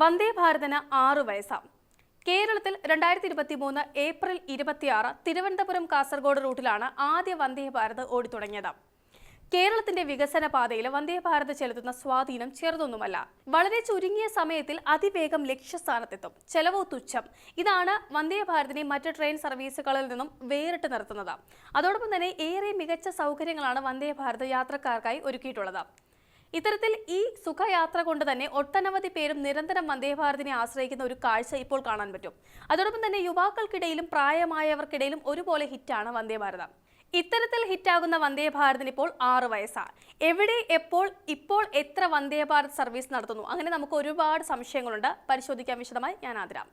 വന്ദേ ഭാരതിന് ആറു വയസ്സാം. കേരളത്തിൽ രണ്ടായിരത്തി ഇരുപത്തി മൂന്ന് ഏപ്രിൽ ഇരുപത്തിയാറ് തിരുവനന്തപുരം കാസർഗോഡ് റൂട്ടിലാണ് ആദ്യ വന്ദേ ഭാരത് ഓടിത്തുടങ്ങിയത്. കേരളത്തിന്റെ വികസന പാതയിൽ വന്ദേ ഭാരത് ചെലുത്തുന്ന സ്വാധീനം ചെറുതൊന്നുമല്ല. വളരെ ചുരുങ്ങിയ സമയത്തിൽ അതിവേഗം ലക്ഷ്യസ്ഥാനത്തെത്തും. ചെലവോ തുച്ഛം. ഇതാണ് വന്ദേ ഭാരതിനെ മറ്റ് ട്രെയിൻ സർവീസുകളിൽ നിന്നും വേറിട്ട് നിർത്തുന്നത്. അതോടൊപ്പം തന്നെ ഏറെ മികച്ച സൗകര്യങ്ങളാണ് വന്ദേ ഭാരത് യാത്രക്കാർക്കായി ഒരുക്കിയിട്ടുള്ളത്. ഇത്തരത്തിൽ ഈ സുഖയാത്ര കൊണ്ട് തന്നെ ഒട്ടനവധി പേരും നിരന്തരം വന്ദേഭാരതിനെ ആശ്രയിക്കുന്ന ഒരു കാഴ്ച ഇപ്പോൾ കാണാൻ പറ്റും. അതോടൊപ്പം തന്നെ യുവാക്കൾക്കിടയിലും പ്രായമായവർക്കിടയിലും ഒരുപോലെ ഹിറ്റാണ് വന്ദേഭാരതം ഇത്തരത്തിൽ ഹിറ്റാകുന്ന വന്ദേഭാരതിന് ഇപ്പോൾ ആറ് വയസ്സാണ് എവിടെ എപ്പോൾ ഇപ്പോൾ എത്ര വന്ദേഭാരത് സർവീസ് നടത്തുന്നു? അങ്ങനെ നമുക്ക് ഒരുപാട് സംശയങ്ങളുണ്ട്. പരിശോധിക്കാൻ വിശദമായി ഞാൻ ആതിരാം.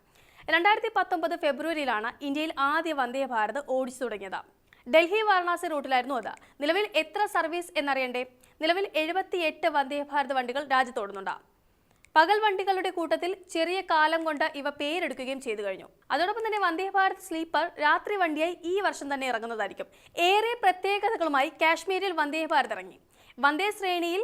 രണ്ടായിരത്തി പത്തൊമ്പത് ഫെബ്രുവരിയിലാണ് ഇന്ത്യയിൽ ആദ്യ വന്ദേഭാരത് ഓടിച്ചു തുടങ്ങിയത്. ഡൽഹി വാരണാസി റൂട്ടിലായിരുന്നു അത്. നിലവിൽ എത്ര സർവീസ് എന്നറിയണ്ടേ? നിലവിൽ എഴുപത്തിയെട്ട് വന്ദേ ഭാരത് വണ്ടികൾ രാജ്യത്തോടുന്നുണ്ട്. പകൽ വണ്ടികളുടെ കൂട്ടത്തിൽ ചെറിയ കാലം കൊണ്ട് ഇവ പേരെടുക്കുകയും ചെയ്തു കഴിഞ്ഞു. അതോടൊപ്പം തന്നെ വന്ദേ ഭാരത് സ്ലീപ്പർ രാത്രി വണ്ടിയായി ഈ വർഷം തന്നെ ഇറങ്ങുന്നതായിരിക്കും. ഏറെ പ്രത്യേകതകളുമായി കാശ്മീരിൽ വന്ദേ ഭാരത് ഇറങ്ങി. വന്ദേ ശ്രേണിയിൽ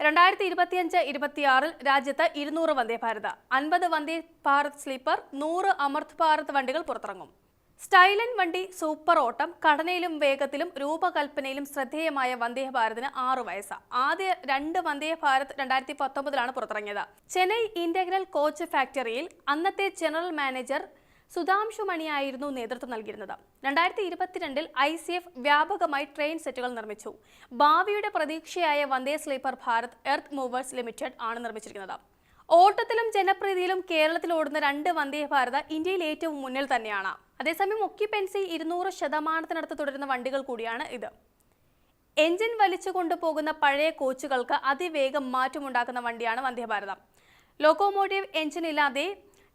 രണ്ടായിരത്തി ഇരുപത്തിയഞ്ച് ഇരുപത്തിയാറിൽ രാജ്യത്ത് ഇരുന്നൂറ് വന്ദേ ഭാരത് അൻപത് വന്ദേ ഭാരത് സ്ലീപ്പർ നൂറ് അമൃത് ഭാരത് വണ്ടികൾ പുറത്തിറങ്ങും. സ്റ്റൈലൻ വണ്ടി സൂപ്പർ ഓട്ടം ഘടനയിലും വേഗത്തിലും രൂപകൽപ്പനയിലും ശ്രദ്ധേയമായ വന്ദേ ഭാരതിന് ആറു വയസ്സ്. ആദ്യ രണ്ട് വന്ദേ ഭാരത് രണ്ടായിരത്തി പത്തൊമ്പതിലാണ് പുറത്തിറങ്ങിയത്. ചെന്നൈ ഇന്റഗ്രൽ കോച്ച് ഫാക്ടറിയിൽ അന്നത്തെ ജനറൽ മാനേജർ സുധാംശു മണിയായിരുന്നു നേതൃത്വം നൽകിയിരുന്നത്. രണ്ടായിരത്തി ഇരുപത്തിരണ്ടിൽ ഐ സി എഫ് വ്യാപകമായി ട്രെയിൻ സെറ്റുകൾ നിർമ്മിച്ചു. ഭാവിയുടെ പ്രതീക്ഷയായ Vande sleeper Bharat earth movers limited ആണ് നിർമ്മിച്ചിരിക്കുന്നത്. ഓട്ടത്തിലും ജനപ്രീതിയിലും കേരളത്തിൽ ഓടുന്ന രണ്ട് വന്ദേ ഭാരത് ഇന്ത്യയിൽ ഏറ്റവും മുന്നിൽ തന്നെയാണ്. അതേസമയം ഒക്യുപെൻസി ഇരുന്നൂറ് ശതമാനത്തിനടുത്ത് തുടരുന്ന വണ്ടികൾ കൂടിയാണ് ഇത്. എഞ്ചിൻ വലിച്ചു കൊണ്ടുപോകുന്ന പഴയ കോച്ചുകൾക്ക് അതിവേഗം മാറ്റമുണ്ടാക്കുന്ന വണ്ടിയാണ് വന്ദേ ഭാരതം. ലോക്കോമോട്ടീവ് എഞ്ചിൻ ഇല്ലാതെ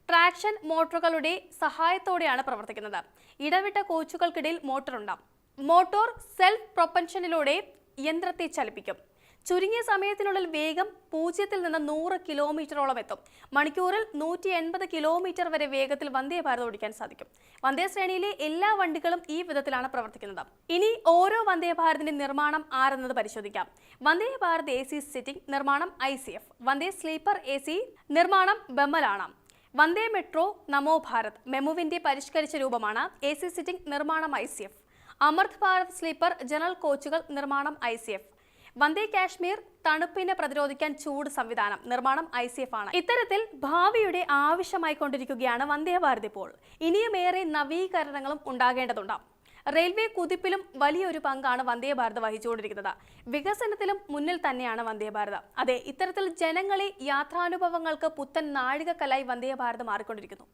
ട്രാക്ഷൻ മോട്ടോറുകളുടെ സഹായത്തോടെയാണ് പ്രവർത്തിക്കുന്നത്. ഇടവിട്ട കോച്ചുകൾക്കിടയിൽ മോട്ടോർ ഉണ്ടാകും മോട്ടോർ സെൽഫ് പ്രൊപ്പൻഷനിലൂടെ യന്ത്രത്തെ ചലിപ്പിക്കും. ചുരുങ്ങിയ സമയത്തിനുള്ളിൽ വേഗം പൂജ്യത്തിൽ നിന്ന് നൂറ് കിലോമീറ്ററോളം എത്തും. മണിക്കൂറിൽ നൂറ്റി എൺപത് കിലോമീറ്റർ വരെ വേഗത്തിൽ വന്ദേ ഭാരത് ഓടിക്കാൻ സാധിക്കും. വന്ദേ ശ്രേണിയിലെ എല്ലാ വണ്ടികളും ഈ വിധത്തിലാണ് പ്രവർത്തിക്കുന്നത്. ഇനി ഓരോ വന്ദേ ഭാരതിന്റെ നിർമ്മാണം ആരെന്നത് പരിശോധിക്കാം. Vande Bharat A C sitting നിർമ്മാണം I C F. Vande sleeper A C നിർമ്മാണം ബെമ്മലാണ്. വന്ദേ മെട്രോ നമോ ഭാരത് മെമുവിന്റെ പരിഷ്കരിച്ച രൂപമാണ് എ സി സിറ്റിംഗ് നിർമ്മാണം I C F. Amrit Bharat sleeper general കോച്ചുകൾ നിർമ്മാണം I C F. Vande Kashmir തണുപ്പിനെ പ്രതിരോധിക്കാൻ ചൂട് സംവിധാനം നിർമ്മാണം ഐ സി എഫ് ആണ്. ഇത്തരത്തിൽ ഭാവിയുടെ ആവശ്യമായിക്കൊണ്ടിരിക്കുകയാണ് വന്ദേ ഭാരത് ഇപ്പോൾ. ഇനിയുമേറെ നവീകരണങ്ങളും ഉണ്ടാകേണ്ടതുണ്ട്. റെയിൽവേ കുതിപ്പിലും വലിയൊരു പങ്കാണ് വന്ദേ ഭാരത് വഹിച്ചുകൊണ്ടിരിക്കുന്നത്. വികസനത്തിലും മുന്നിൽ തന്നെയാണ് വന്ദേ ഭാരത്. അതെ ഇത്തരത്തിൽ ജനങ്ങളെ യാത്രാനുഭവങ്ങൾക്ക് പുത്തൻ നാഴികക്കലായി വന്ദേ ഭാരത് മാറിക്കൊണ്ടിരിക്കുന്നു.